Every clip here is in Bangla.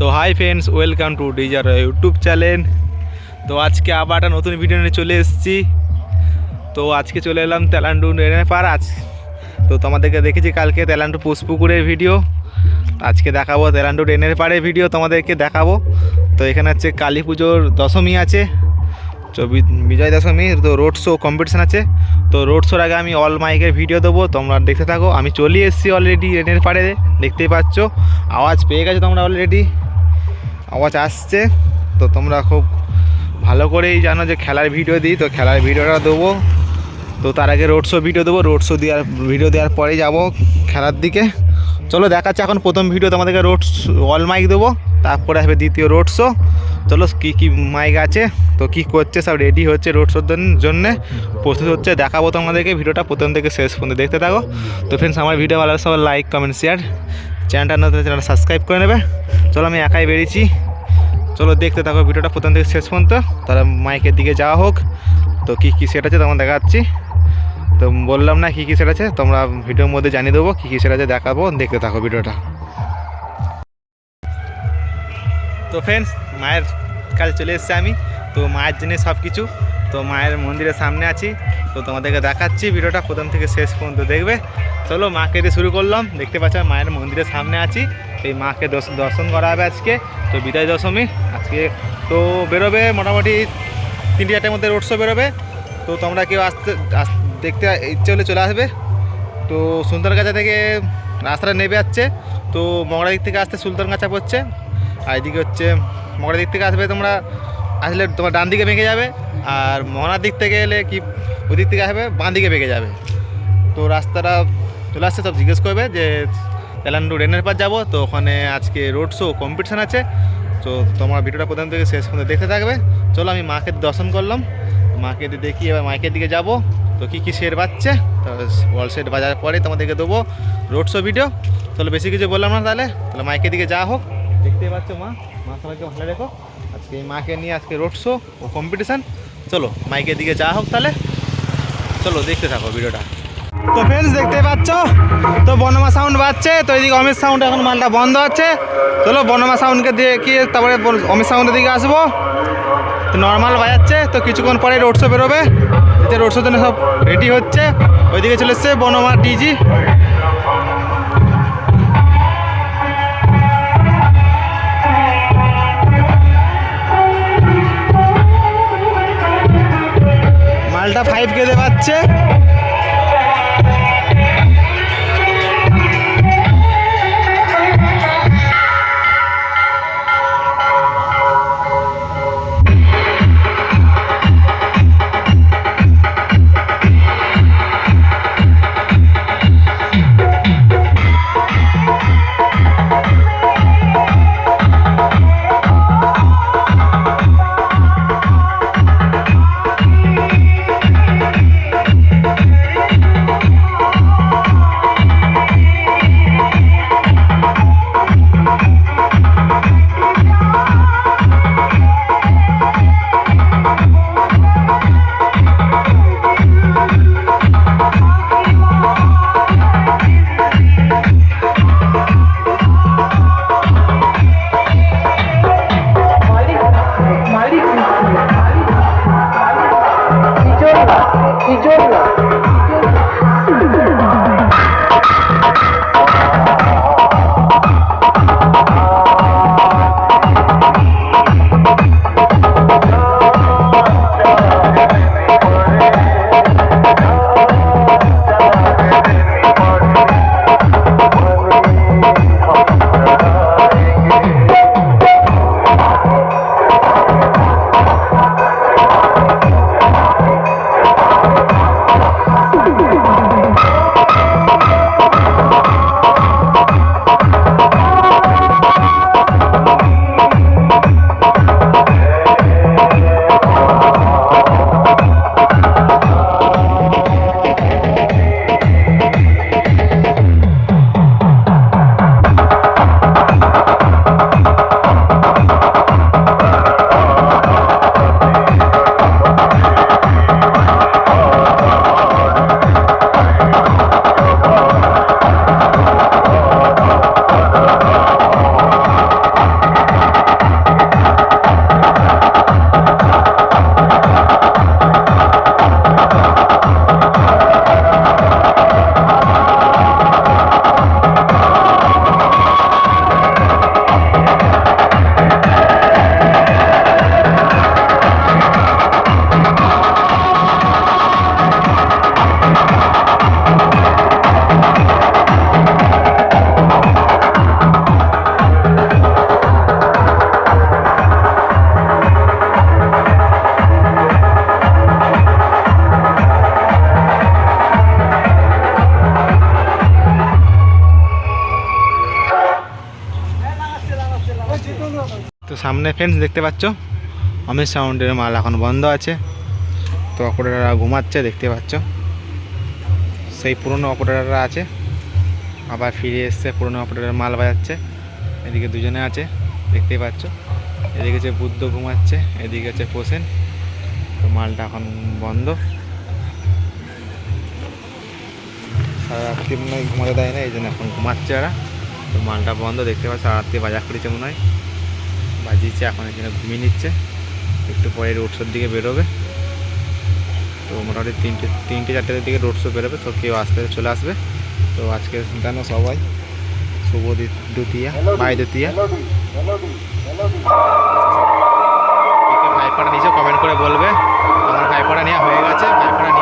তো হাই ফ্রেন্ডস, ওয়েলকাম টু ডিজার ইউটিউব চ্যানেল। তো আজকে আবার একটা নতুন ভিডিও নিয়ে চলে এসেছি। তো আজকে চলে এলাম তেলান্ডু পার আজ। তো তোমাদেরকে দেখেছি কালকে তেলান্ডু পুষ্পুকুরের ভিডিও। আজকে দেখাবো তেলান্ডু ডেনের পাড়ের ভিডিও, তোমাদেরকে দেখাবো। তো এখানে হচ্ছে কালী পুজোর দশমী আছে। তো বিজয় দশমী, তো রোড শো কম্পিটিশান আছে। তো রোড শোর আগে আমি অল মাইকের ভিডিও দেবো, তোমরা দেখতে থাকো। আমি চলে এসেছি অলরেডি রেনের পাড়ে দেখতেই পাচ্ছ। আওয়াজ পেয়ে গেছো তোমরা অলরেডি আওয়াজ আসছে। তো তোমরা খুব ভালো করেই জানো যে খেলার ভিডিও দিই, তো খেলার ভিডিওটা দেবো। তো তার আগে রোড শো ভিডিও দেবো রোড শো দেওয়ার ভিডিও দেওয়ার পরেই যাব খেলার দিকে। চলো দেখাচ্ছে এখন প্রথম ভিডিও তোমাদেরকে রোড অল মাইক দেবো, তারপরে আসবে দ্বিতীয় রোড শো চলো কী কী মাইক আছে, তো কী করছে, সব রেডি হচ্ছে রোড শোর জন্যে। প্রস্তুত হচ্ছে, দেখাবো তোমাদেরকে ভিডিওটা প্রথম থেকে শেষ পর্যন্ত দেখতে থাকো। তো ফ্রেন্ডস আমার ভিডিও ভালো সবাই লাইক কমেন্ট শেয়ার চ্যানেলটা নতুন চ্যানেলটা সাবস্ক্রাইব করে নেবে। চলো আমি একাই বেরিয়েছি। চলো দেখতে থাকো ভিডিওটা প্রথম থেকে শেষ পর্যন্ত। তাহলে মাইকের দিকে যাওয়া হোক। তো কী কী সেট আছে তোমার দেখাচ্ছি। তো বললাম না কী কী সেট আছে, তোমরা ভিডিওর মধ্যে জানিয়ে দেবো কী কী সেট আছে দেখাবো। দেখতে থাকো ভিডিওটা। তো ফ্রেন্ডস মায়ের কাছে চলে এসেছি আমি। তো মায়ের জন্য সব কিছু তো মায়ের মন্দিরের সামনে আছি। তো তোমাদেরকে দেখাচ্ছি, ভিডিওটা প্রথম থেকে শেষ পর্যন্ত দেখবে। চলো মাকে দিয়ে শুরু করলাম। দেখতে পাচ্ছ মায়ের মন্দিরের সামনে আছি। এই মাকে দর্শ- দর্শন করা হবে আজকে। তো বিদায় দশমী। আজকে তো বেরোবে মোটামুটি তিনটে চারটের মধ্যে রোড শো বেরোবে। তো তোমরা কেউ আসতে, আস- দেখতে ইচ্ছে হলে চলে আসবে। তো সুলতানগাছা থেকে রাস্তাটা নেবে যাচ্ছে। তো মগরা দিক থেকে আসতে সুলতানগাছা পড়ছে। আর এদিকে হচ্ছে মগরা দিক থেকে আসবে তোমরা, আসলে তোমার ডান দিকে ভেঙে যাবে। আর মোহনার দিক থেকে এলে কি ওই দিক থেকে আসবে বাঁ দিকে বেঁকে যাবে। তো রাস্তাটা চলে আসছে, সব জিজ্ঞেস করবে যে তেলান্ডু রেনের পার যাব। তো ওখানে আজকে রোড শো কম্পিটিশান আছে। তো তোমার ভিডিওটা প্রথম থেকে শেষ পর্যন্ত দেখতে থাকবে। চলো আমি মাকে দর্শন করলাম। মাকে দেখি, এবার মাইকের দিকে যাব। তো কী কী শের বাজছে তো ওয়াল সেট বাজার পরে তোমাদেরকে দেবো রোড শো ভিডিও। চলো বেশি কিছু বললাম না তাহলে। তাহলে মাইকের দিকে যাওয়া হোক। দেখতেই পাচ্ছ মা? মা সবাইকে ভালো রেখো আজকে মাকে নিয়ে আজকে রোড শো ও কম্পিটিশান চলো মাইকের দিকে যাওয়া হোক তাহলে। চলো, দেখতে থাকো ভিডিওটা। তো ফ্রেন্ডস দেখতে পাচ্ছ? তো বনমা সাউন্ড বাজছে, তো এইদিকে অমিত সাউন্ড এখন মালটা বন্ধ আছে চলো, বনমা সাউন্ডকে দেখিয়ে তারপরে বন- অমিত সাউন্ডের দিকে আসব। তো নর্মাল বাজাচ্ছে, তো কিছুক্ষণ পরে রোড শো বেরোবে। রোড শোর জন্য সব রেডি হচ্ছে। ওইদিকে চলে এসছে বনমা ডিজি মালটা ফাইভ কেতে পাচ্ছে। সামনে ফ্রেন্ডস দেখতে পাচ্ছ? অমিত সাউন্ডের মাল এখন বন্ধ আছে। তো অপারেটাররা ঘুমাচ্ছে, দেখতে পাচ্ছ? সেই পুরনো অপারেটাররা আছে। আবার ফিরে এসছে, পুরনো অপারেটার মাল বাজাচ্ছে। এদিকে দুজনে আছে দেখতেই পাচ্ছ? এদিকে হচ্ছে বুদ্ধ ঘুমাচ্ছে, এদিকে হচ্ছে পোষেন তো মালটা এখন বন্ধ। সারা রাত্রি মনে হয় ঘুমাতে দেয় না, এই জন্য এখন ঘুমাচ্ছে ওরা তো মালটা বন্ধ, দেখতে পাচ্ছ? সারা রাত্রি বাজার করেছে মনে হয়। বাজিয়েছে, এখন এখানে ঘুমিয়ে নিচ্ছে। একটু পরে রোড শোর দিকে বেরোবে। তো মোটামুটি তিনটে তিনটে চারটের দিকে রোড শো বেরোবে, তো কেউ আসতে চলে আসবে। তো আজকে জানো সবাই, শুভ দ্বি- দ্বিতীয়া বাই দ্বিতীয়া। ভাইপাটা নিয়েছে কমেন্ট করে বলবে। আমার ভাইপাটা নেওয়া হয়ে গেছে ভাইপাটা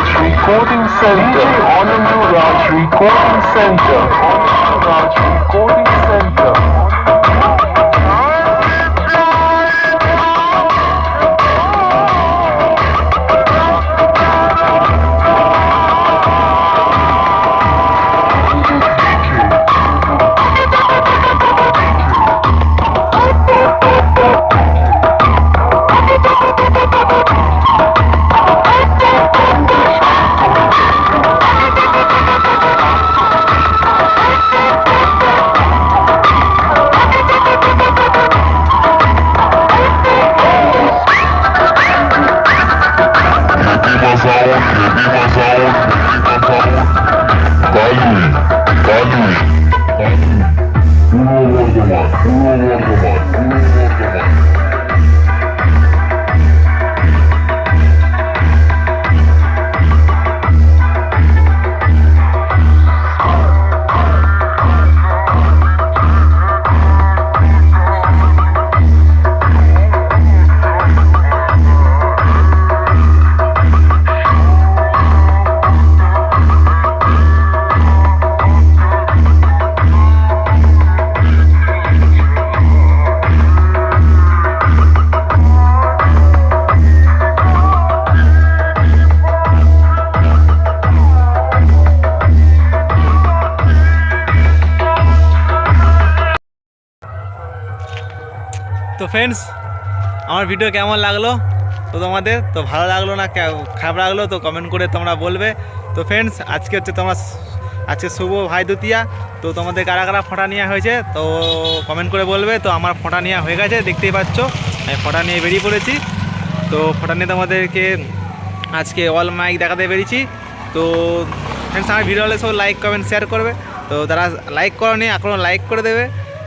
Raj Recording Center. Anandu Raj Recording Center. Anandu Raj Recording Center. Who will want the one? Who will want the one? তো ফ্রেন্ডস আমার ভিডিও কেমন লাগল? তো তোমাদের, তো ভালো লাগল না? খারাপ লাগল? তো কমেন্ট করে তোমরা বলবে। তো ফ্রেন্ডস আজকে হচ্ছে তোমার আজকে শুভ ভাই দ্বিতীয়া। তো তোমাদের কারা কারা ফোঁটা নেওয়া হয়েছে? তো কমেন্ট করে বলবে। তো আমার ফোঁটা নেওয়া হয়ে গেছে, দেখতেই পাচ্ছ। আমি ফোঁটা নিয়ে বেরিয়ে পড়েছি। তো ফোঁটা নিয়ে তোমাদেরকে আজকে অল মাইক দেখাতে পেরেছি। তো ফ্রেন্ডস আমার ভিডিও হলে সব লাইক কমেন্ট শেয়ার করবে। তো যারা লাইক করনি এখনও লাইক করে দেবে।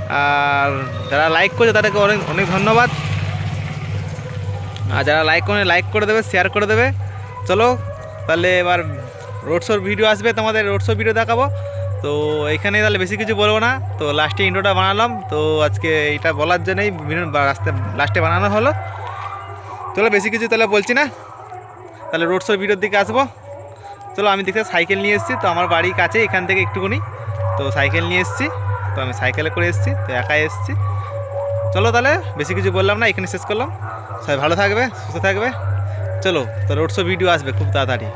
আর যারা লাইক করছে তাদেরকে অনেক অনেক ধন্যবাদ। আর যারা লাইক করে লাইক করে দেবে শেয়ার করে দেবে। চলো, তাহলে এবার রোড শোর ভিডিও আসবে, তোমাদের রোড শো ভিডিও দেখাবো। তো এখানে তাহলে বেশি কিছু বলব না। তো লাস্টে ইন্ট্রোটা বানালাম। তো আজকে এটা বলার জন্যই বিভিন্ন রাস্তা লাস্টে বানানো হলো। চলো, বেশি কিছু তাহলে বলছি না। তাহলে রোড শোর ভিডিওর দিকে আসব। চলো, আমি দেখতে সাইকেল নিয়ে এসেছি। তো আমার বাড়ির কাছে এখান থেকে একটুখানি। তো সাইকেল নিয়ে এসেছি। তো আমি সাইকেলে করে এসেছি, তো একাই এসেছি। চলো তাহলে, বেশি কিছু বললাম না, এখানে শেষ করলাম। সবাই ভালো থাকবে, সুস্থ থাকবে। চলো, তো রোডশো ভিডিও আসবে খুব তাড়াতাড়ি।